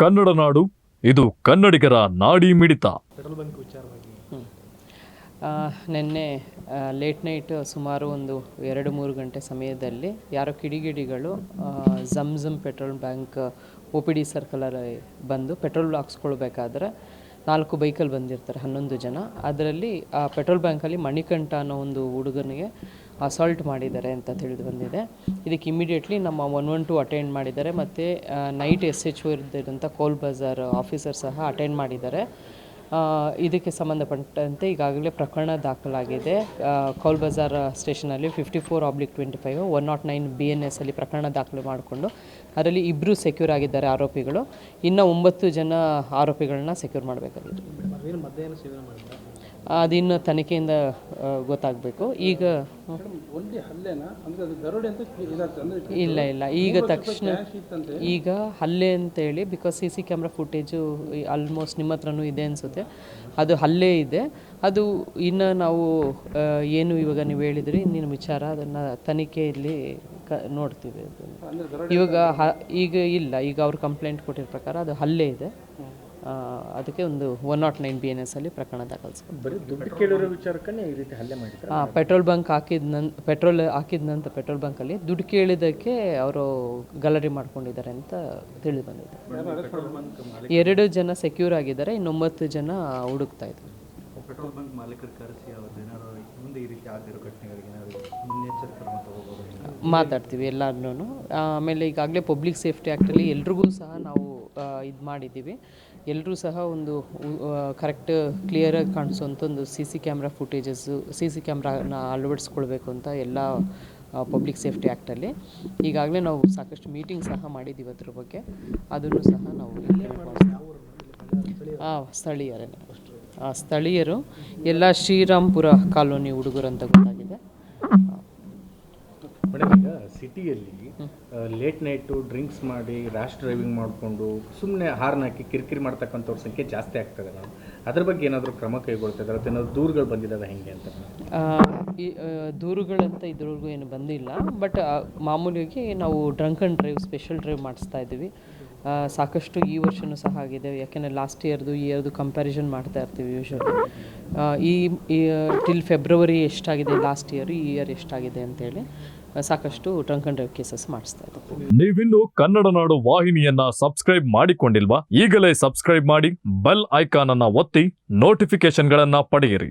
ಕನ್ನಡ ನಾಡು ಇದು ಕನ್ನಡಿಗರ ನಾಡಿ ಮಿಡಿತ. ಪೆಟ್ರೋಲ್ ಬಂಕ್ ವಿಚಾರವಾಗಿ. ನಿನ್ನೆ ಲೇಟ್ ನೈಟ್ ಸುಮಾರು ಒಂದು ಎರಡು ಮೂರು ಗಂಟೆ ಸಮಯದಲ್ಲಿ ಯಾರೋ ಕಿಡಿಗಿಡಿಗಳು ಝಮ್ ಝಮ್ petrol bunk O P D ಸರ್ಕಲಲ್ಲಿ ಬಂದು ಪೆಟ್ರೋಲ್ ಹಾಕ್ಸ್ಕೊಳ್ಬೇಕಾದ್ರೆ ನಾಲ್ಕು ಬೈಕಲ್ಲಿ ಬಂದಿರ್ತಾರೆ ಹನ್ನೊಂದು ಜನ. ಅದರಲ್ಲಿ ಆ ಪೆಟ್ರೋಲ್ ಬ್ಯಾಂಕಲ್ಲಿ ಮಣಿಕಂಠ ಅನ್ನೋ ಒಂದು ಹುಡುಗನಿಗೆ ಅಸಾಲ್ಟ್ ಮಾಡಿದ್ದಾರೆ ಅಂತ ತಿಳಿದು ಬಂದಿದೆ. ಇದಕ್ಕೆ ಇಮಿಡಿಯೇಟ್ಲಿ ನಮ್ಮ ಒನ್ ಒನ್ ಟು ಅಟೆಂಡ್ ಮಾಡಿದ್ದಾರೆ ಮತ್ತು ನೈಟ್ ಎಸ್ ಎಚ್ ಓ ಇದ್ದಂಥ ಕೋಲ್ ಬಜಾರ್ ಆಫೀಸರ್ ಸಹ ಅಟೆಂಡ್ ಮಾಡಿದ್ದಾರೆ. ಇದಕ್ಕೆ ಸಂಬಂಧಪಟ್ಟಂತೆ ಈಗಾಗಲೇ ಪ್ರಕರಣ ದಾಖಲಾಗಿದೆ. ಕೋಲ್ Cowl Bazaar ಸ್ಟೇಷನಲ್ಲಿ fifty four oblique twenty five one naught nine B N S ಅಲ್ಲಿ ಪ್ರಕರಣ ದಾಖಲು ಮಾಡಿಕೊಂಡು, ಅದರಲ್ಲಿ ಇಬ್ಬರು ಸೆಕ್ಯೂರ್ ಆಗಿದ್ದಾರೆ ಆರೋಪಿಗಳು. ಇನ್ನು ಒಂಬತ್ತು ಜನ ಆರೋಪಿಗಳನ್ನ ಸೆಕ್ಯೂರ್ ಮಾಡಬೇಕಾಗಿದೆ ಮಧ್ಯಾಹ್ನ ಸೇವನೆ ಮಾಡಿದ್ರೆ? ಅದಿನ್ನು ತನಿಖೆಯಿಂದ ಗೊತ್ತಾಗಬೇಕು. ಈಗ. ಒಂದೇ ಹಲ್ಲೆನಾ? ಅಂದ್ರೆ ಅದು ದರೋಡೆ ಅಂತ ಇದಾಗ್ತದೆ. ಅಂದ್ರೆ ಇಲ್ಲ ಇಲ್ಲ. ಈಗ ತಕ್ಷಣ ಈಗ ಹಲ್ಲೆ ಅಂತೇಳಿ because C C camera footage almost ನಿಮ್ಮ ಹತ್ರನೂ ಇದೆ ಅನಿಸುತ್ತೆ. ಅದು ಹಲ್ಲೆ ಇದೆ. ಅದು ಇನ್ನು ನಾವು ಏನು ಇವಾಗ ನೀವು ಹೇಳಿದ್ರಿ ಇನ್ನೇನು ವಿಚಾರ ಅದನ್ನು ತನಿಖೆಯಲ್ಲಿ ಕ ನೋಡ್ತೀವಿ. ಇವಾಗ ಹ ಈಗ ಇಲ್ಲ. ಈಗ ಅವ್ರು ಕಂಪ್ಲೇಂಟ್ ಕೊಟ್ಟಿರೋ ಪ್ರಕಾರ ಅದು ಹಲ್ಲೆ ಇದೆ. ಅದಕ್ಕೆ ಒಂದು one naught nine B N S ಅಲ್ಲಿ ಪ್ರಕರಣ ದಾಖಲಿಸ್ಕೊಂಡು ಬರೀ ದುಡ್ಡು ಕೇಳಿರೋ ವಿಚಾರಕ್ಕೇ ಈ ರೀತಿ ಹಲ್ಲೆ ಮಾಡಿದ್ದಾರೆ. ಆ, ಪೆಟ್ರೋಲ್ ಬಂಕ್ ಹಾಕಿದ ನನ್ ಪೆಟ್ರೋಲ್ ಹಾಕಿದ ನಂತರ ಪೆಟ್ರೋಲ್ ಬಂಕಲ್ಲಿ ದುಡ್ಡು ಕೇಳಿದ್ದಕ್ಕೆ ಅವರು ಗಲರಿ ಮಾಡ್ಕೊಂಡಿದ್ದಾರೆ ಅಂತ ತಿಳಿದು ಬಂದಿದೆ. ಎರಡು ಜನ ಸೆಕ್ಯೂರ್ ಆಗಿದ್ದಾರೆ ಇನ್ನೊಂಬತ್ತು ಜನ ಹುಡುಕ್ತಾ ಇದ್ದಾರೆ. ಪೆಟ್ರೋಲ್ ಬಂಕ್ ಮಾಲೀಕರು ಕರೆಸಿ ಅವ್ರದ್ದು ಏನಾದ್ರು ಮುಂದೆ ಈ ರೀತಿ ಆಗದಿರೋ ಘಟನೆಗಳಿಗೆ ಏನಾದ್ರು ಮುನ್ನೆಚ್ಚರಿಕೆ ಕ್ರಮ ತಗೋಬೋದು ಮಾತಾಡ್ತೀವಿ ಎಲ್ಲರನ್ನೂ ಆಮೇಲೆ ಈಗಾಗಲೇ ಪಬ್ಲಿಕ್ ಸೇಫ್ಟಿ ಆ್ಯಕ್ಟಲ್ಲಿ ಎಲ್ರಿಗೂ ಸಹ ನಾವು ಇದು ಮಾಡಿದ್ದೀವಿ. ಎಲ್ಲರೂ ಸಹ ಒಂದು ಕರೆಕ್ಟ್ ಕ್ಲಿಯರಾಗಿ ಕಾಣಿಸುವಂಥ ಒಂದು C C camera footages C C ಕ್ಯಾಮ್ರಾನ ಅಳವಡಿಸ್ಕೊಳ್ಬೇಕು ಅಂತ ಎಲ್ಲ ಪಬ್ಲಿಕ್ ಸೇಫ್ಟಿ ಆ್ಯಕ್ಟಲ್ಲಿ ಈಗಾಗಲೇ ನಾವು ಸಾಕಷ್ಟು ಮೀಟಿಂಗ್ ಸಹ ಮಾಡಿದ್ದೀವಿ ಅದ್ರ ಬಗ್ಗೆ. ಅದನ್ನು ಸಹ ನಾವು ಹಾಂ ಸ್ಥಳೀಯರೇ. ಆ, ಸ್ಥಳೀಯರು ಎಲ್ಲ ಶ್ರೀರಾಮ್ಪುರ ಕಾಲೋನಿ ಹುಡುಗರು ಅಂತ ಗೊತ್ತಾಗಿದೆ. ಮೇಡಮ್ ಈಗ ಸಿಟಿಯಲ್ಲಿ ಲೇಟ್ ನೈಟು ಡ್ರಿಂಕ್ಸ್ ಮಾಡಿ ರ್ಯಾಶ್ ಡ್ರೈವಿಂಗ್ ಮಾಡಿಕೊಂಡು ಸುಮ್ಮನೆ ಹಾರ್ನ್ ಹಾಕಿ ಕಿರಿಕಿರಿ ಮಾಡ್ತಕ್ಕಂಥವ್ರ ಸಂಖ್ಯೆ ಜಾಸ್ತಿ ಆಗ್ತದೆ ನಾವು ಅದ್ರ ಬಗ್ಗೆ ಏನಾದರೂ ಕ್ರಮ ಕೈಗೊಳ್ತಿದ್ದಾರೆ ಅಥವಾ ಏನಾದರೂ ದೂರುಗಳು ಬಂದಿದ್ದಾವೆ ಹೆಂಗೆ ಅಂತ ಈ ದೂರುಗಳಂತ ಇದ್ರವರೆಗೂ ಏನು ಬಂದಿಲ್ಲ. ಬಟ್ ಮಾಮೂಲಿಯಾಗಿ ನಾವು drunk and drive special drive ಮಾಡಿಸ್ತಾ ಇದ್ದೀವಿ. ಸಾಕಷ್ಟು ಈ ವರ್ಷವೂ ಸಹ ಆಗಿದೆ. ಯಾಕೆಂದರೆ ಲಾಸ್ಟ್ ಇಯರ್ದು ಈ ಇಯರ್ದು ಕಂಪ್ಯಾರಿಸನ್ ಮಾಡ್ತಾ ಇರ್ತೀವಿ ಯೂಶ್ವಲಿ ಈ ಟಿಲ್ ಫೆಬ್ರವರಿ ಎಷ್ಟಾಗಿದೆ ಲಾಸ್ಟ್ ಇಯರ್ ಈ ಇಯರ್ ಎಷ್ಟಾಗಿದೆ ಅಂತೇಳಿ. ಸಾಕಷ್ಟು ಟ್ರಂಕ್ ಅಂಡ್ ಡ್ರೈವ್ ಕೇಸಸ್ ಮಾಡಿಸ್ತಾ ಇದ್ದೀವಿ ನೀವಿನ್ನು ಕನ್ನಡ ನಾಡು ವಾಹಿನಿಯನ್ನ ಸಬ್ಸ್ಕ್ರೈಬ್ ಮಾಡಿಕೊಂಡಿಲ್ವಾ? ಈಗಲೇ ಸಬ್ಸ್ಕ್ರೈಬ್ ಮಾಡಿ ಬೆಲ್ ಐಕಾನ್ ಅನ್ನ ಒತ್ತಿ ನೋಟಿಫಿಕೇಶನ್ಗಳನ್ನ ಪಡೆಯಿರಿ.